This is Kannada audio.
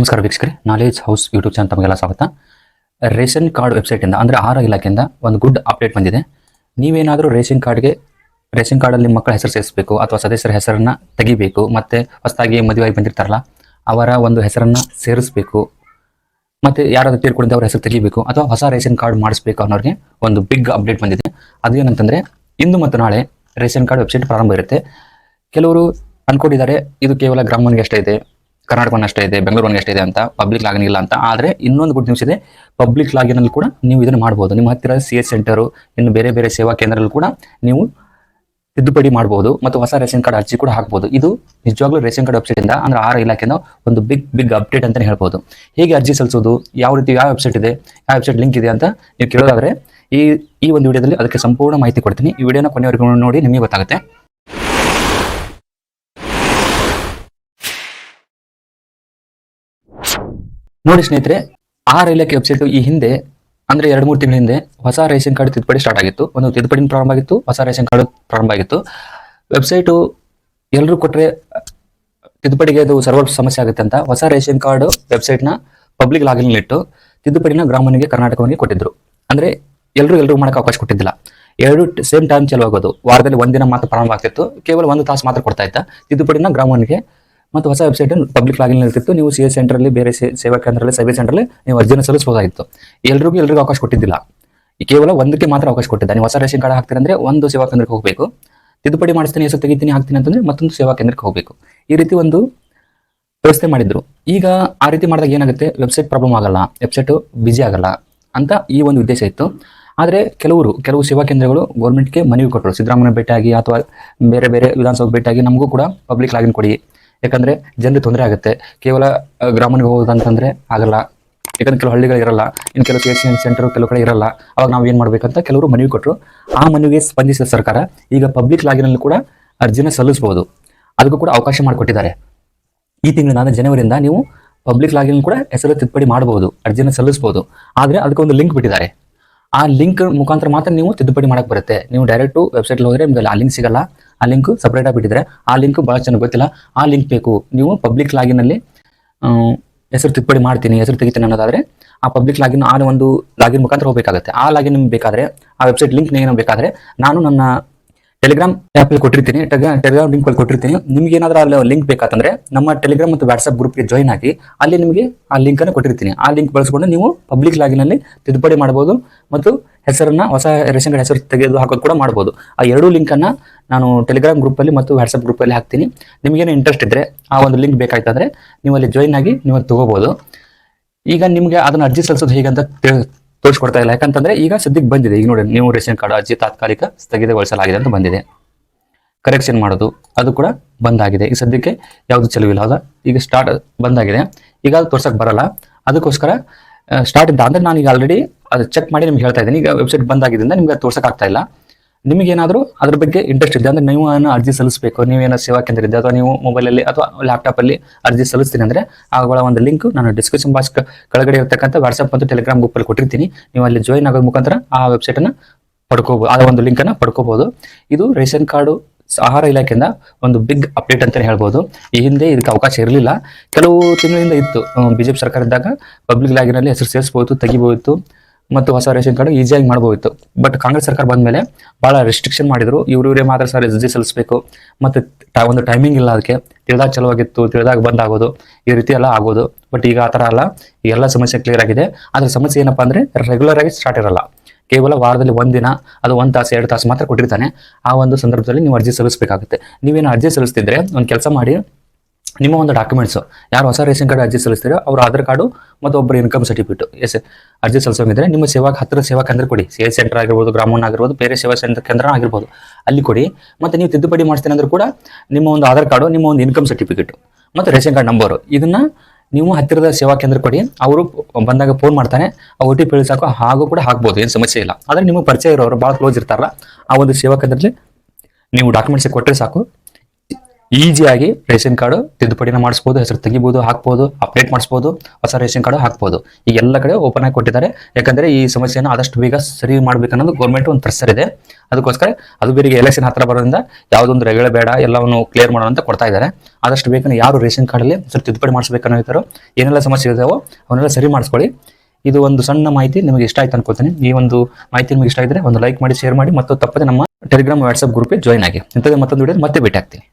ನಮಸ್ಕಾರ ವೀಕ್ಷಕರೇ ನಾಲೇಜ್ ಹೌಸ್ ಯೂಟ್ಯೂಬ್ ಚಾನಲ್ ತಮಗೆಲ್ಲ ಸ್ವಾಗತ. ರೇಷನ್ ಕಾರ್ಡ್ ವೆಬ್ಸೈಟಿಂದ ಅಂದರೆ ಆಹಾರ ಇಲಾಖೆಯಿಂದ ಒಂದು ಗುಡ್ ಅಪ್ಡೇಟ್ ಬಂದಿದೆ. ನೀವೇನಾದರೂ ರೇಷನ್ ಕಾರ್ಡ್ಗೆ, ರೇಷನ್ ಕಾರ್ಡಲ್ಲಿ ಮಕ್ಕಳ ಹೆಸರು ಸೇರಿಸಬೇಕು ಅಥವಾ ಸದಸ್ಯರ ಹೆಸರನ್ನು ತೆಗಿಬೇಕು, ಮತ್ತು ಹೊಸದಾಗಿ ಮದುವೆಯಾಗಿ ಬಂದಿರ್ತಾರಲ್ಲ, ಅವರ ಒಂದು ಹೆಸರನ್ನು ಸೇರಿಸಬೇಕು, ಮತ್ತು ಯಾರಾದರೂ ತೀರ್ಕೊಂಡಿದ್ದ ಅವ್ರ ಹೆಸರು ತೆಗಿಬೇಕು ಅಥವಾ ಹೊಸ ರೇಷನ್ ಕಾರ್ಡ್ ಮಾಡಿಸ್ಬೇಕು ಅನ್ನೋರಿಗೆ ಒಂದು ಬಿಗ್ ಅಪ್ಡೇಟ್ ಬಂದಿದೆ. ಅದೇನಂತಂದರೆ ಇಂದು ಮತ್ತು ನಾಳೆ ರೇಷನ್ ಕಾರ್ಡ್ ವೆಬ್ಸೈಟ್ ಪ್ರಾರಂಭ ಇರುತ್ತೆ. ಕೆಲವರು ಅನ್ಕೊಂಡಿದ್ದಾರೆ, ಇದು ಕೇವಲ ಗ್ರಾಮನಿಗೆ ಅಷ್ಟೇ ಇದೆ. ಕರ್ನಾಟಕವನ್ನ ಅಷ್ಟೇ ಇದೆ ಬೆಂಗಳೂರಿಗೆ ಅಷ್ಟೇ ಇದೆ ಅಂತ ಪಬ್ಲಿಕ್ ಲಾಗಿನ್ ಇಲ್ಲ ಅಂತ. ಆದರೆ ಇನ್ನೊಂದು ಗುಡ್ ನ್ಯೂಸ್ ಇದೆ ಪಬ್ಲಿಕ್ ಲಾಗಿನಲ್ಲಿ ಕೂಡ ನೀವು ಇದನ್ನು ಮಾಡ್ಬೋದು. ನಿಮ್ಮ ಹತ್ತಿರ ಸಿ ಎಸ್ ಸೆಂಟರು ಇನ್ನು ಬೇರೆ ಬೇರೆ ಸೇವಾ ಕೇಂದ್ರಗಳು ಕೂಡ ನೀವು ತಿದ್ದುಪಡಿ ಮಾಡಬಹುದು ಮತ್ತು ಹೊಸ ರೇಷನ್ ಕಾರ್ಡ್ ಅರ್ಜಿ ಕೂಡ ಹಾಕ್ಬೋದು. ಇದು ನಿಜವಾಗ್ಲೂ ರೇಷನ್ ಕಾರ್ಡ್ ವೆಬ್ಸೈಟ್ ಇಂದ ಅಂದ್ರೆ ಆಹಾರ ಇಲಾಖೆಯಿಂದ ಒಂದು ಬಿಗ್ ಬಿಗ್ ಅಪ್ಡೇಟ್ ಅಂತಲೇ ಹೇಳ್ಬೋದು. ಹೇಗೆ ಅರ್ಜಿ ಸಲ್ಲಿಸೋದು, ಯಾವ ರೀತಿ ಯಾವ ವೆಬ್ಸೈಟ್ ಇದೆ, ಯಾವ ವೆಬ್ಸೈಟ್ ಲಿಂಕ್ ಇದೆ ಅಂತ ನೀವು ಕೇಳೋದಾದ್ರೆ ಈ ಈ ಒಂದು ವಿಡಿಯೋದಲ್ಲಿ ಅದಕ್ಕೆ ಸಂಪೂರ್ಣ ಮಾಹಿತಿ ಕೊಡ್ತೀನಿ. ಈ ವಿಡಿಯೋನ ಕೊನೆಯವರೆಗೂ ನೋಡಿ, ನಿಮಗೆ ಗೊತ್ತಾಗುತ್ತೆ. ನೋಡಿ ಸ್ನೇಹಿತರೆ, ಆ ಇಲಾಖೆ ವೆಬ್ಸೈಟ್ ಈ ಹಿಂದೆ, ಅಂದ್ರೆ ಎರಡು ಮೂರು ತಿಂಗಳ ಹಿಂದೆ ಹೊಸ ರೇಷನ್ ಕಾರ್ಡ್ ತಿದ್ದುಪಡಿ ಸ್ಟಾರ್ಟ್ ಆಗಿತ್ತು. ಒಂದು ತಿದ್ದುಪಡಿ ಪ್ರಾರಂಭ ಆಗಿತ್ತು, ಹೊಸ ರೇಷನ್ ಕಾರ್ಡ್ ಪ್ರಾರಂಭ ಆಗಿತ್ತು. ವೆಬ್ಸೈಟು ಎಲ್ಲರೂ ಕೊಟ್ಟರೆ ತಿದ್ದುಪಡಿಗೆ ಅದು ಸರ್ವರ್ ಸಮಸ್ಯೆ ಆಗುತ್ತೆ ಅಂತ ಹೊಸ ರೇಷನ್ ಕಾರ್ಡ್ ವೆಬ್ಸೈಟ್ನ ಪಬ್ಲಿಕ್ ಲಾಗಿನ್ ಇಟ್ಟು ತಿದ್ದುಪಡಿನ ಗ್ರಾಮನಿಗೆ ಕರ್ನಾಟಕವನಿಗೆ ಕೊಟ್ಟಿದ್ರು. ಅಂದ್ರೆ ಎಲ್ಲರೂ ಎಲ್ಲರೂ ಮಾಡಕ್ಕೆ ಅವಕಾಶ ಕೊಟ್ಟಿದ್ದಿಲ್ಲ. ಎರಡು ಸೇಮ್ ಟೈಮ್ ಚಲೋ ಆಗೋದು ವಾರದಲ್ಲಿ ಒಂದಿನ ಮಾತ್ರ ಪ್ರಾರಂಭ ಆಗ್ತಿತ್ತು. ಕೇವಲ ಒಂದು ತಾಸು ಮಾತ್ರ ಕೊಡ್ತಾ ಇತ್ತ ತಿದ್ದುಪಡಿನ ಗ್ರಾಮನಿಗೆ ಮತ್ತು ಹೊಸ ವೆಬ್ಸೈಟ್ ಪಬ್ಲಿಕ್ ಲಾಗಿನ್ ಇರ್ತಿತ್ತು. ನೀವು ಸಿ ಎಸ್ ಸೆಂಟರಲ್ಲಿ ಬೇರೆ ಸೇವಾ ಕೇಂದ್ರದಲ್ಲಿ ಸರ್ವಿಸ್ ಸೆಂಟ್ರಲ್ಲಿ ನೀವು ಅರ್ಜಿನ ಸಲ್ಲಿಸಬಹುದಾಗಿತ್ತು. ಎಲ್ರಿಗೂ ಎಲ್ರಿಗೂ ಅವಕಾಶ ಕೊಟ್ಟಿದ್ದಿಲ್ಲ. ಕೇವಲ ಒಂದಕ್ಕೆ ಮಾತ್ರ ಅವಕಾಶ ಕೊಟ್ಟಿದ್ದ. ನೀವು ಹೊಸ ರೇಷನ್ ಕಾರ್ಡ್ ಹಾಕ್ತೀರಂದ್ರೆ ಒಂದು ಸೇವಾ ಕೇಂದ್ರಕ್ಕೆ ಹೋಗಬೇಕು. ತಿದ್ದುಪಡಿ ಮಾಡಿಸ್ತೀನಿ, ಹೆಸರು ತೆಗಿತೀನಿ, ಹಾಕ್ತೀನಿ ಅಂತಂದ್ರೆ ಮತ್ತೊಂದು ಸೇವಾ ಕೇಂದ್ರಕ್ಕೆ ಹೋಗಬೇಕು. ಈ ರೀತಿ ಒಂದು ವ್ಯವಸ್ಥೆ ಮಾಡಿದ್ರು. ಈಗ ಆ ರೀತಿ ಮಾಡಿದಾಗ ಏನಾಗುತ್ತೆ? ವೆಬ್ಸೈಟ್ ಪ್ರಾಬ್ಲಮ್ ಆಗಲ್ಲ. ವೆಬ್ಸೈಟು ಬಿಜಿ ಆಗಲ್ಲ ಅಂತ ಈ ಒಂದು ಉದ್ದೇಶ ಇತ್ತು. ಆದರೆ ಕೆಲವರು, ಕೆಲವು ಸೇವಾ ಕೇಂದ್ರಗಳು ಗೌರ್ಮೆಂಟ್ಗೆ ಮನವಿ ಕೊಟ್ಟರು. ಸಿದ್ದರಾಮಯ್ಯ ಭೇಟಿಯಾಗಿ ಅಥವಾ ಬೇರೆ ಬೇರೆ ವಿಧಾನಸಭೆ ಭೇಟಿಯಾಗಿ ನಮಗೂ ಕೂಡ ಪಬ್ಲಿಕ್ ಲಾಗಿನ್ ಕೊಡಿ. ಯಾಕಂದ್ರೆ ಜನರಿಗೆ ತೊಂದರೆ ಆಗುತ್ತೆ. ಕೇವಲ ಆ, ಗ್ರಾಮಕ್ಕೆ ಹೋಗೋದಂತಂದ್ರೆ ಆಗಲ್ಲ. ಯಾಕಂದ್ರೆ ಕೆಲವು ಹಳ್ಳಿಗಳು ಇರಲ್ಲ. ಇನ್ನು ಕೆಲವು ಎಸ್ ಸೆಂಟರ್ ಕೆಲವು ಕಡೆ ಇರಲ್ಲ. ಅವಾಗ ನಾವು ಏನು ಮಾಡ್ಬೇಕಂತ ಕೆಲವರು ಮನವಿ ಕೊಟ್ಟರು ಆ ಮನವಿಗೆ ಸ್ಪಂದಿಸಿದ ಸರ್ಕಾರ ಈಗ ಪಬ್ಲಿಕ್ ಲಾಗಿನಲ್ಲಿ ಕೂಡ ಅರ್ಜಿನ ಸಲ್ಲಿಸಬಹುದು ಅದಕ್ಕೂ ಕೂಡ ಅವಕಾಶ ಮಾಡಿಕೊಟ್ಟಿದ್ದಾರೆ. ಈ ತಿಂಗಳಿಂದ ಜನವರಿಯಿಂದ ನೀವು ಪಬ್ಲಿಕ್ ಲಾಗಿನ್ ಕೂಡ ಹೆಸರು ತಿದ್ದುಪಡಿ ಮಾಡಬಹುದು ಅರ್ಜಿನ ಸಲ್ಲಿಸಬಹುದು ಆದರೆ ಅದಕ್ಕೆ ಒಂದು ಲಿಂಕ್ ಬಿಟ್ಟಿದ್ದಾರೆ. ಆ ಲಿಂಕ್ ಮುಖಾಂತರ ಮಾತ್ರ ನೀವು ತಿದ್ದುಪಡಿ ಮಾಡಕ್ಕೆ ಬರುತ್ತೆ. ನೀವು ಡೈರೆಕ್ಟ್ ವೆಬ್ಸೈಟ್ ಹೋದ್ರೆ ನಿಮಗೆ ಆ ಲಿಂಕ್ ಸಿಗಲ್ಲ. ಆ ಲಿಂಕ್ ಸಪ್ರೇಟಾಗಿ ಬಿಟ್ಟಿದ್ರೆ ಆ ಲಿಂಕ್ ಬಹಳ ಚೆನ್ನಾಗಿ ಗೊತ್ತಿಲ್ಲ. ಆ ಲಿಂಕ್ ಬೇಕು. ನೀವು ಪಬ್ಲಿಕ್ ಲಾಗಿನ್ ಅಲ್ಲಿ ಹೆಸರು ತಿದ್ದುಪಡಿ ಮಾಡ್ತೀನಿ, ಹೆಸರು ತೆಗಿತೀನಿ ಅನ್ನೋದಾದ್ರೆ ಆ ಪಬ್ಲಿಕ್ ಲಾಗಿನ್ ಆ ಒಂದು ಲಾಗಿನ್ ಮುಖಾಂತರ ಹೋಗಬೇಕಾಗುತ್ತೆ. ಆ ಲಾಗಿನ್ ನಿಮ್ಗೆ ಬೇಕಾದ್ರೆ, ಆ ವೆಬ್ಸೈಟ್ ಲಿಂಕ್ ಬೇಕಾದ್ರೆ, ನಾನು ನನ್ನ ಟೆಲಿಗ್ರಾಮ್ ಆ್ಯಪ್ ಕೊಟ್ಟಿರ್ತೀನಿ ಟೆಲಿಗ್ರಾಮ್ ಲಿಂಕ್ ಅಲ್ಲಿ ಕೊಟ್ಟಿರ್ತೀನಿ. ನಿಮ್ಗೆ ಏನಾದ್ರೂ ಅಲ್ಲಿ ಲಿಂಕ್ ಬೇಕಾತಂದ್ರೆ ನಮ್ಮ ಟೆಲಿಗ್ರಾಮ್ ಮತ್ತು ವಾಟ್ಸ್ಆಪ್ ಗ್ರೂಪ್ಗೆ ಜಾಯ್ನ್ ಆಗಿ ಅಲ್ಲಿ ನಿಮಗೆ ಆ ಲಿಂಕ್ ಅನ್ನು ಕೊಟ್ಟಿರ್ತೀನಿ. ಆ ಲಿಂಕ್ ಬಳಸ್ಕೊಂಡು ನೀವು ಪಬ್ಲಿಕ್ ಲಾಗಿನ್ ಅಲ್ಲಿ ತಿದ್ದುಪಡಿ ಮಾಡಬಹುದು ಮತ್ತು ಹೆಸರನ್ನ, ಹೊಸ ರೇಷನ್ ಕಾರ್ಡ್ ಹೆಸರು ತೆಗೆದು ಹಾಕೋದು ಕೂಡ ಮಾಡಬಹುದು ಆ ಎರಡೂ ಲಿಂಕ್ ಅನ್ನ ನಾನು ಟೆಲಿಗ್ರಾಮ್ ಗ್ರೂಪ್ ಅಲ್ಲಿ ಮತ್ತು ವಾಟ್ಸ್ಆಪ್ ಗ್ರೂಪ್ ಅಲ್ಲಿ ಹಾಕ್ತೀನಿ. ನಿಮಗೇನು ಇಂಟ್ರೆಸ್ಟ್ ಇದ್ರೆ ಆ ಒಂದು ಲಿಂಕ್ ಬೇಕಾಯ್ತಂದ್ರೆ ನೀವು ಅಲ್ಲಿ ಜಾಯ್ನ್ ಆಗಿ ನೀವು ತಗೋಬಹುದು ಈಗ ನಿಮಗೆ ಅದನ್ನ ಅರ್ಜಿ ಸಲ್ಲಿಸೋದು ಹೇಗೆ ತಿಳ್- ತೋರಿಸ್ಕೊಡ್ತಾ ಇಲ್ಲ. ಯಾಕಂತಂದ್ರೆ ಈಗ ಸದ್ಯಕ್ಕೆ ಬಂದಿದೆ. ಈಗ ನೋಡಿ, ನೀವು ರೇಷನ್ ಕಾರ್ಡ್ ಅರ್ಜಿ ತಾತ್ಕಾಲಿಕ ಸ್ಥಗಿತಗೊಳಿಸಲಾಗಿದೆ ಅಂತ ಬಂದಿದೆ. ಕರೆಕ್ಷನ್ ಮಾಡೋದು, ಅದು ಕೂಡ ಬಂದಾಗಿದೆ. ಈಗ ಸದ್ಯಕ್ಕೆ ಯಾವುದು ಚೆಲುವಿಲ್ಲ. ಹೌದಾ? ಈಗ ಸ್ಟಾರ್ಟ್ ಬಂದಾಗಿದೆ. ಈಗ ಅದು ತೋರ್ಸಕ್ ಬರಲ್ಲ. ಅದಕ್ಕೋಸ್ಕರ ಸ್ಟಾರ್ಟ್ ಇದ್ದ ಅಂದ್ರೆ ನಾನು ಈಗ ಆಲ್ರೆಡಿ ಅದು ಚೆಕ್ ಮಾಡಿ ನಿಮ್ಗೆ ಹೇಳ್ತಾ ಇದ್ದೀನಿ. ಈಗ ವೆಬ್ಸೈಟ್ ಬಂದಾಗಿದ್ದರಿಂದ ನಿಮ್ಗೆ ಅದು ತೋರ್ಸಕ್ ಆಗ್ತಾ ಇಲ್ಲ. ನಿಮಗೇನಾದರೂ ಅದ್ರ ಬಗ್ಗೆ ಇಂಟ್ರೆಸ್ಟ್ ಇದೆ ಅಂದ್ರೆ ನೀವು ಏನೋ ಅರ್ಜಿ ಸಲ್ಲಿಸಬೇಕು ನೀವೇನೋ ಸೇವಾ ಕೇಂದ್ರ ಇದೆ ಅಥವಾ ನೀವು ಮೊಬೈಲಲ್ಲಿ ಅಥವಾ ಲ್ಯಾಪ್ಟಾಪಲ್ಲಿ ಅರ್ಜಿ ಸಲ್ಲಿಸ್ತೀನಿ ಅಂದರೆ ಅವುಗಳ ಒಂದು ಲಿಂಕ್ ನಾನು ಡಿಸ್ಕ್ರಿಪ್ಷನ್ ಬಾಕ್ಸ್ ಕೆಳಗಡೆ ಇರತಕ್ಕಂಥ ವಾಟ್ಸಪ್ ಮತ್ತು ಟೆಲಿಗ್ರಾಮ್ ಗ್ರೂಪಲ್ಲಿ ಕೊಟ್ಟಿರ್ತೀನಿ. ನೀವು ಅಲ್ಲಿ ಜಾಯ್ನ್ ಆಗೋ ಮುಖಾಂತರ ಆ ವೆಬ್ಸೈಟನ್ನು ಪಡ್ಕೋಬೋದು ಆ ಒಂದು ಲಿಂಕನ್ನು ಪಡ್ಕೋಬೋದು. ಇದು ರೇಷನ್ ಕಾರ್ಡು ಆಹಾರ ಇಲಾಖೆಯಿಂದ ಒಂದು ಬಿಗ್ ಅಪ್ಡೇಟ್ ಅಂತಲೇ ಹೇಳ್ಬೋದು. ಈ ಹಿಂದೆ ಇದಕ್ಕೆ ಅವಕಾಶ ಇರಲಿಲ್ಲ. ಕೆಲವು ತಿಂಗಳಿಂದ ಇತ್ತು. ಬಿಜೆಪಿ ಸರ್ಕಾರ ಇದ್ದಾಗ ಪಬ್ಲಿಕ್ ಲಾಗಿನಲ್ಲಿ ಹೆಸರು ಸೇರಿಸ್ಬೋದು ತೆಗಿಬಹುದು ಮತ್ತು ಹೊಸ ರೇಷನ್ ಕಾರ್ಡ್ ಈಸಿಯಾಗಿ ಮಾಡಬಹುದಿತ್ತು ಬಟ್ ಕಾಂಗ್ರೆಸ್ ಸರ್ಕಾರ ಬಂದ ಮೇಲೆ ಬಹಳ ರೆಸ್ಟ್ರಿಕ್ಷನ್ ಮಾಡಿದ್ರು. ಇವರು ಇವರೇ ಮಾತ್ರ ಸರ್ ಅರ್ಜಿ ಸಲ್ಲಿಸಬೇಕು. ಮತ್ತು ಒಂದು ಟೈಮಿಂಗ್ ಇಲ್ಲ ಅದಕ್ಕೆ. ತಿಳಿದಾಗ ಚಲೋವಾಗಿತ್ತು, ತಿಳಿದಾಗ ಬಂದಾಗೋದು. ಈ ರೀತಿ ಎಲ್ಲ ಆಗೋದು. ಬಟ್ ಈಗ ಆ ಥರ ಅಲ್ಲ. ಎಲ್ಲ ಸಮಸ್ಯೆ ಕ್ಲಿಯರ್ ಆಗಿದೆ. ಅದರ ಸಮಸ್ಯೆ ಏನಪ್ಪ ಅಂದರೆ ರೆಗ್ಯುಲರ್ ಆಗಿ ಸ್ಟಾರ್ಟ್ ಇರಲ್ಲ. ಕೇವಲ ವಾರದಲ್ಲಿ ಒಂದಿನ ಅದು ಒಂದು ತಾಸು, ಎರಡು ತಾಸು ಮಾತ್ರ ಕೊಟ್ಟಿರ್ತಾನೆ. ಆ ಒಂದು ಸಂದರ್ಭದಲ್ಲಿ ನೀವು ಅರ್ಜಿ ಸಲ್ಲಿಸಬೇಕಾಗುತ್ತೆ. ನೀವೇನು ಅರ್ಜಿ ಸಲ್ಲಿಸ್ತಿದ್ರೆ ಒಂದು ಕೆಲಸ ಮಾಡಿ ನಿಮ್ಮ ಒಂದು ಡಾಕ್ಯುಮೆಂಟ್ಸ್ ಯಾರು ಹೊಸ ರೇಷನ್ ಕಾರ್ಡ್ ಅರ್ಜಿ ಸಲ್ಲಿಸ್ತೀರೋ ಅವ್ರ ಆಧಾರ್ ಕಾರ್ಡು ಮತ್ತು ಒಬ್ಬರು ಇನ್ಕಮ್ ಸರ್ಟಿಫಿಕೇಟ್ ಎಸ್ ಅರ್ಜಿ ಸಲ್ಲಿಸೋಂಗಿದ್ರೆ ನಿಮ್ಮ ಸೇವಾ ಹತ್ತಿರ ಸೇವಾ ಕೇಂದ್ರ ಕೊಡಿ. ಸಿ ಎಸ್ ಸೆಂಟರ್ ಆಗಿರ್ಬೋದು ಗ್ರಾಮೀಣ ಆಗಿರ್ಬೋದು, ಬೇರೆ ಸೇವಾ ಸೆಂಟರ್ ಕೇಂದ್ರ ಆಗಿರ್ಬೋದು. ಅಲ್ಲಿ ಕೊಡಿ. ಮತ್ತು ನೀವು ತಿದ್ದುಪಡಿ ಮಾಡ್ತೀನಿ ಅಂದ್ರೆ ಕೂಡ ನಿಮ್ಮ ಒಂದು ಆಧಾರ್ ಕಾರ್ಡು, ನಿಮ್ಮ ಒಂದು ಇನ್ಕಮ್ ಸರ್ಟಿಫಿಕೇಟ್ ಮತ್ತು ರೇಷನ್ ಕಾರ್ಡ್ ನಂಬರು ಇದನ್ನು ನೀವು ಹತ್ತಿರದ ಸೇವಾ ಕೇಂದ್ರ ಕೊಡಿ. ಅವರು ಬಂದಾಗ ಫೋನ್ ಮಾಡ್ತಾನೆ ಆ ಒ ಟಿ ಪಿ ಸಾಕು. ಹಾಗೂ ಕೂಡ ಹಾಕ್ಬೋದು. ಏನು ಸಮಸ್ಯೆ ಇಲ್ಲ. ಆದರೆ ನಿಮಗೆ ಪರಿಚಯ ಇರೋರು, ಭಾಳ ಕ್ಲೋಸ್ ಇರ್ತಾರಲ್ಲ, ಆ ಒಂದು ಸೇವಾ ಕೇಂದ್ರದಲ್ಲಿ ನೀವು ಡಾಕ್ಯುಮೆಂಟ್ಸ್ ಕೊಟ್ಟರೆ ಸಾಕು. ಈಸಿಯಾಗಿ ರೇಷನ್ ಕಾರ್ಡ್ ತಿದ್ದುಪಡಿನ ಮಾಡಿಸ್ಬೋದು, ಹೆಸರು ತೆಗಿಬೋದು, ಹಾಕ್ಬೋದು ಅಪ್ಡೇಟ್ ಮಾಡಿಸ್ಬೋದು, ಹೊಸ ರೇಷನ್ ಕಾರ್ಡ್ ಹಾಕ್ಬೋದು. ಈ ಎಲ್ಲ ಕಡೆ ಓಪನ್ ಆಗಿ ಕೊಟ್ಟಿದ್ದಾರೆ. ಯಾಕಂದ್ರೆ ಈ ಸಮಸ್ಯೆಯನ್ನು ಆದಷ್ಟು ಬೇಗ ಸರಿ ಮಾಡ್ಬೇಕನ್ನೋದು ಗೌರ್ಮೆಂಟ್ ಒಂದು ಪ್ರೆಸರ್ ಇದೆ. ಅದಕ್ಕೋಸ್ಕರ ಅದು ಬೇರೆ ಎಲೆಕ್ಷನ್ ಹತ್ರ ಬರೋದ್ರಿಂದ ಯಾವುದೊಂದು ರೆಗ್ಯುಲರ್ ಬೇಡ, ಎಲ್ಲವನ್ನು ಕ್ಲಿಯರ್ ಮಾಡೋಣ ಅಂತ ಕೊಡ್ತಾ ಇದ್ದಾರೆ. ಆದಷ್ಟು ಬೇಗ ಯಾರು ರೇಷನ್ ಕಾರ್ಡಲ್ಲಿ ಹೆಸರು ತಿದ್ದುಪಡಿ ಮಾಡಿಸ್ಬೇಕನ್ನೋ ಇದ್ದಾರೋ ಏನೆಲ್ಲ ಸಮಸ್ಯೆ ಇದಾವೋ ಅವನ್ನೆಲ್ಲ ಸರಿ ಮಾಡಿಸ್ಕೊಳ್ಳಿ. ಇದು ಒಂದು ಸಣ್ಣ ಮಾಹಿತಿ ನಿಮಗೆ ಇಷ್ಟ ಆಯ್ತು ಅನ್ಕೋತೀನಿ ಈ ಒಂದು ಮಾಹಿತಿ ನಿಮಗೆ ಇಷ್ಟ ಇದ್ರೆ ಒಂದು ಲೈಕ್ ಮಾಡಿ ಶೇರ್ ಮಾಡಿ ಮತ್ತು ತಪ್ಪದೆ ನಮ್ಮ ಟೆಲಿಗ್ರಾಮ್ ವಾಟ್ಸಪ್ ಗ್ರೂಪ್ಗೆ ಜಾಯ್ನ್ ಆಗಿ. ಇಂಥದ್ದು ಮತ್ತೊಂದು ವಿಡಿಯೋ ಮತ್ತೆ ಭೇಟಿ ಆಗ್ತೀನಿ.